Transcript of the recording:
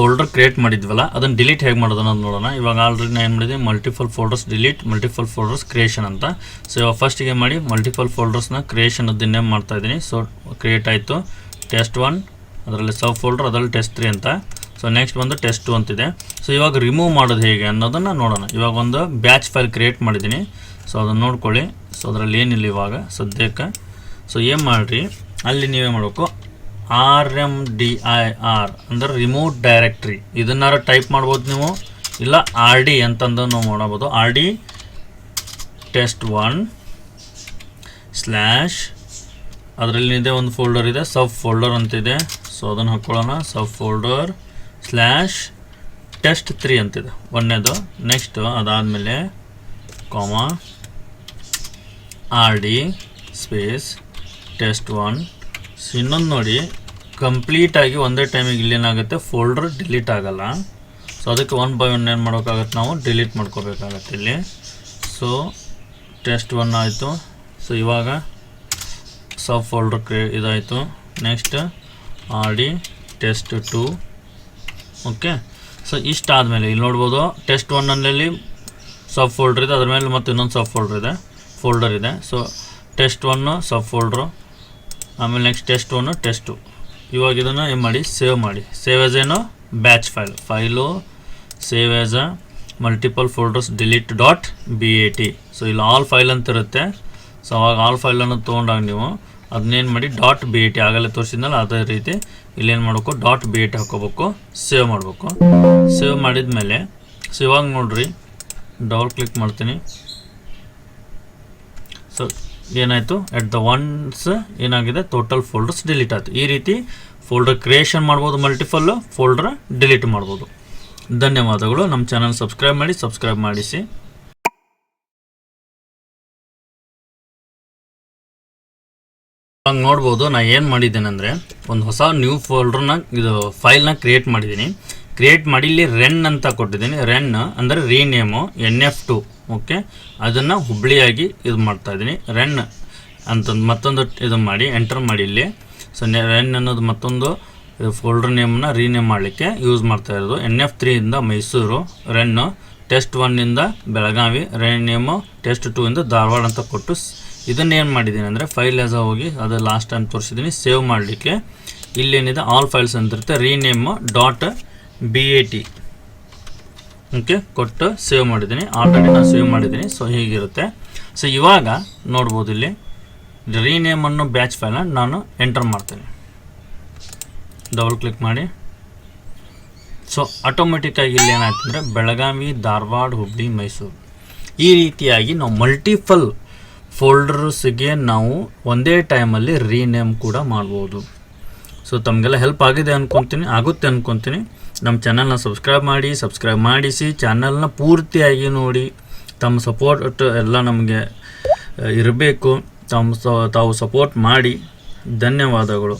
Folder create ಮಾಡಿದ್ವಲ್ಲ, ಅದನ್ನು delete ಹೇಗೆ ಮಾಡೋದು ಅನ್ನೋದು ನೋಡೋಣ. ಇವಾಗ ಆಲ್ರೆಡಿ ನಾನು ಏನು ಮಾಡಿದೆ multiple folders delete multiple folders creation ಅಂತ. ಸೊ ಇವಾಗ ಫಸ್ಟಿಗೆ ಮಾಡಿ ಮಲ್ಟಿಪಲ್ ಫೋಲ್ಡರ್ಸ್ನ ಕ್ರಿಯೇಷನ್ ಅದನ್ನೇ ಮಾಡ್ತಾ ಇದ್ದೀನಿ. ಸೊ ಕ್ರಿಯೇಟ್ ಆಯಿತು. ಟೆಸ್ಟ್ ಒನ್ ಅದರಲ್ಲಿ ಸಬ್ ಫೋಲ್ಡರ್ ಅದರಲ್ಲಿ ಟೆಸ್ಟ್ ತ್ರೀ ಅಂತ. ಸೊ ನೆಕ್ಸ್ಟ್ ಬಂದು ಟೆಸ್ಟ್ ಟು ಅಂತಿದೆ. ಸೊ ಇವಾಗ ರಿಮೂವ್ ಮಾಡೋದು ಹೇಗೆ ಅನ್ನೋದನ್ನು ನೋಡೋಣ. ಇವಾಗ ಒಂದು ಬ್ಯಾಚ್ ಫೈಲ್ ಕ್ರಿಯೇಟ್ ಮಾಡಿದ್ದೀನಿ. ಸೊ ಅದನ್ನು ನೋಡ್ಕೊಳ್ಳಿ. ಸೊ ಅದರಲ್ಲಿ ಏನಿಲ್ಲ ಇವಾಗ, ಸದ್ಯಕ್ಕೆ. ಸೊ ಏನು ಮಾಡಿರಿ? ಅಲ್ಲಿ ನೀವೇ ಮಾಡಬೇಕು. R M D I R ಅಂದ್ರೆ ರಿಮೂವ್ ಡೈರೆಕ್ಟ್ರಿ ಇದನ್ನಾರು ಟೈಪ್ ಮಾಡ್ಬೋದು ನೀವು. ಇಲ್ಲ ಆರ್ ಡಿ ಅಂತಂದು ನಾವು ಮಾಡಬೋದು. R D test one slash ಅದರಲ್ಲಿ ಇದೆ ಒಂದು ಫೋಲ್ಡರ್ ಇದೆ ಸಬ್ ಫೋಲ್ಡರ್ ಅಂತಿದೆ. ಸೊ ಅದನ್ನು ಹಾಕ್ಕೊಳ್ಳೋಣ sub folder slash test three ಅಂತಿದೆ. ಒಂದನೇದು. ನೆಕ್ಸ್ಟು ಅದಾದಮೇಲೆ comma R D space test one ಇನ್ನೊಂದು ನೋಡಿ. ಕಂಪ್ಲೀಟಾಗಿ ಒಂದೇ ಟೈಮಿಗೆ ಇಲ್ಲೇನಾಗುತ್ತೆ ಫೋಲ್ಡ್ರ್ ಡಿಲೀಟ್ ಆಗಲ್ಲ. ಸೊ ಅದಕ್ಕೆ ಒನ್ ಬೈ ಒನ್ ಏನು ಮಾಡೋಕ್ಕಾಗತ್ತೆ ನಾವು? ಡಿಲೀಟ್ ಮಾಡ್ಕೋಬೇಕಾಗತ್ತೆ ಇಲ್ಲಿ. ಸೊ ಟೆಸ್ಟ್ ಒನ್ ಆಯಿತು. ಸೊ ಇವಾಗ ಸಬ್ ಫೋಲ್ಡರ್ ಕ್ರಿಯೇ ಇದಾಯಿತು. Next R D test two okay so ಇಷ್ಟಾದಮೇಲೆ ಇಲ್ಲಿ ನೋಡ್ಬೋದು ಟೆಸ್ಟ್ ಒನ್ನಲ್ಲಿ ಸಬ್ ಫೋಲ್ಡ್ರ್ ಇದೆ. ಅದ್ರ ಮೇಲೆ ಮತ್ತೆ ಇನ್ನೊಂದು ಸಬ್ ಫೋಲ್ಡ್ರ್ ಇದೆ. ಫೋಲ್ಡರ್ ಇದೆ. So test one sub folder ಆಮೇಲೆ ನೆಕ್ಸ್ಟ್ ಟೆಸ್ಟ್ ಒನ್ನು ಟೆಸ್ಟ್ ಇವಾಗ ಇದನ್ನು ಏನು ಮಾಡಿ? ಸೇವ್ ಮಾಡಿ. ಸೇವ್ ಆಸ್ ಏನು? Batch file. File save as uh multiple folders delete dot B A T so ಇಲ್ಲಿ ಆಲ್ ಫೈಲ್ ಅಂತ ಇರುತ್ತೆ. ಸೊ ಅವಾಗ ಆಲ್ ಫೈಲನ್ನು ತೊಗೊಂಡಾಗ ನೀವು ಅದನ್ನೇನು ಮಾಡಿ? ಡಾಟ್ ಬಿ ಎ ಟಿ ಆಗಲೇ ತೋರಿಸಿದ್ನಲ್ಲ, ಅದೇ ರೀತಿ ಇಲ್ಲೇನು ಮಾಡಬೇಕು? ಡಾಟ್ ಬಿ ಎ ಟಿ ಹಾಕೋಬೇಕು. ಸೇವ್ ಮಾಡಬೇಕು. ಸೇವ್ ಮಾಡಿದ ಮೇಲೆ ಸೊ ಇವಾಗ ನೋಡ್ರಿ ಡಬಲ್ ಕ್ಲಿಕ್ ಮಾಡ್ತೀನಿ. ಸೊ ಏನಾಯಿತು? ಎಟ್ ದ ಒನ್ಸ್ ಏನಾಗಿದೆ? ಟೋಟಲ್ ಫೋಲ್ಡರ್ಸ್ ಡಿಲೀಟ್ ಆಯಿತು. ಈ ರೀತಿ ಫೋಲ್ಡರ್ ಕ್ರಿಯೇಷನ್ ಮಾಡ್ಬೋದು ಮಲ್ಟಿಪಲ್ ಫೋಲ್ಡರ್ ಡಿಲೀಟ್ ಮಾಡ್ಬೋದು. ಧನ್ಯವಾದಗಳು. ನಮ್ಮ ಚಾನಲ್ ಸಬ್ಸ್ಕ್ರೈಬ್ ಮಾಡಿ ಸಬ್ಸ್ಕ್ರೈಬ್ ಮಾಡಿಸಿ. ಹಂಗೆ ನೋಡ್ಬೋದು, ನಾ ಏನು ಮಾಡಿದ್ದೇನೆ ಅಂದರೆ ಒಂದು ಹೊಸ ನ್ಯೂ ಫೋಲ್ಡ್ರನ್ನ ಇದು ಫೈಲ್ನ ಕ್ರಿಯೇಟ್ ಮಾಡಿದ್ದೀನಿ. ಕ್ರಿಯೇಟ್ ಮಾಡಿ ಇಲ್ಲಿ ರೆನ್ ಅಂತ ಕೊಟ್ಟಿದ್ದೀನಿ. ರೆನ್ ಅಂದರೆ rename N F two okay? ಅದನ್ನು ಹುಬ್ಳಿಯಾಗಿ ಇದು ಮಾಡ್ತಾ ಇದ್ದೀನಿ ರೆನ್ ಅಂತಂದು ಮತ್ತೊಂದು ಇದು ಮಾಡಿ ಎಂಟರ್ ಮಾಡಿ ಇಲ್ಲಿ. ಸೊ ರೆನ್ ಅನ್ನೋದು ಮತ್ತೊಂದು ಫೋಲ್ಡರ್ ನೇಮನ್ನ ರೀನೇಮ್ ಮಾಡಲಿಕ್ಕೆ ಯೂಸ್ ಮಾಡ್ತಾ ಇರೋದು. ಎನ್ ಎಫ್ ತ್ರೀಯಿಂದ Mysuru ren test ಒನ್ನಿಂದ Belagavi, ren name test two ಇಂದ ಧಾರವಾಡ ಅಂತ ಕೊಟ್ಟು ಸ್- ಇದನ್ನ ಏನು ಮಾಡಿದ್ದೀನಿ ಅಂದರೆ ಫೈಲ್ ಎಸ ಹೋಗಿ ಅದು ಲಾಸ್ಟ್ ಟೈಮ್ ತೋರಿಸಿದ್ದೀನಿ ಸೇವ್ ಮಾಡಲಿಕ್ಕೆ. ಇಲ್ಲೇನಿದೆ ಆಲ್ ಫೈಲ್ಸ್ ಅಂತಿರುತ್ತೆ rename dot B A T okay, ಕೊಟ್ಟು ಸೇವ್ ಮಾಡಿದ್ದೀನಿ. ಆಲ್ರೆಡಿ ನಾನು ಸೇವ್ ಮಾಡಿದ್ದೀನಿ ಸೊ ಹೀಗಿರುತ್ತೆ. ಸೊ ಇವಾಗ ನೋಡ್ಬೋದು ಇಲ್ಲಿ. ರೀನೇಮ್ ಅನ್ನೋ ಬ್ಯಾಚ್ ಫೈಲ್ನ ನಾನು ಎಂಟರ್ ಮಾಡ್ತೇನೆ. ಡಬಲ್ ಕ್ಲಿಕ್ ಮಾಡಿ. ಸೊ ಆಟೋಮೆಟಿಕ್ಕಾಗಿ ಇಲ್ಲಿ ಏನಾಯ್ತು ಅಂದರೆ ಬೆಳಗಾವಿ, ಧಾರವಾಡ, ಹುಬ್ಳಿ, ಮೈಸೂರು. ಈ ರೀತಿಯಾಗಿ ನಾವು ಮಲ್ಟಿಪಲ್ ಫೋಲ್ಡರ್ಸ್ಗೆ ನಾವು ಒಂದೇ ಟೈಮಲ್ಲಿ ರೀನೇಮ್ ಕೂಡ ಮಾಡ್ಬೋದು. ಸೊ ತಮಗೆಲ್ಲ ಹೆಲ್ಪ್ ಆಗಿದೆ ಅನ್ಕೊತೀನಿ, ಆಗುತ್ತೆ ಅನ್ಕೊತೀನಿ. ನಮ್ಮ ಚಾನಲ್ನ ಸಬ್ಸ್ಕ್ರೈಬ್ ಮಾಡಿ ಸಬ್ಸ್ಕ್ರೈಬ್ ಮಾಡಿಸಿ ಚಾನಲ್ನ ಪೂರ್ತಿಯಾಗಿ ನೋಡಿ. ತಮ್ಮ ಸಪೋರ್ಟ್ ಎಲ್ಲ ನಮಗೆ, ಇರಬೇಕು. ತಮ್ಮ ತಾವು ಸಪೋರ್ಟ್ ಮಾಡಿ. ಧನ್ಯವಾದಗಳು.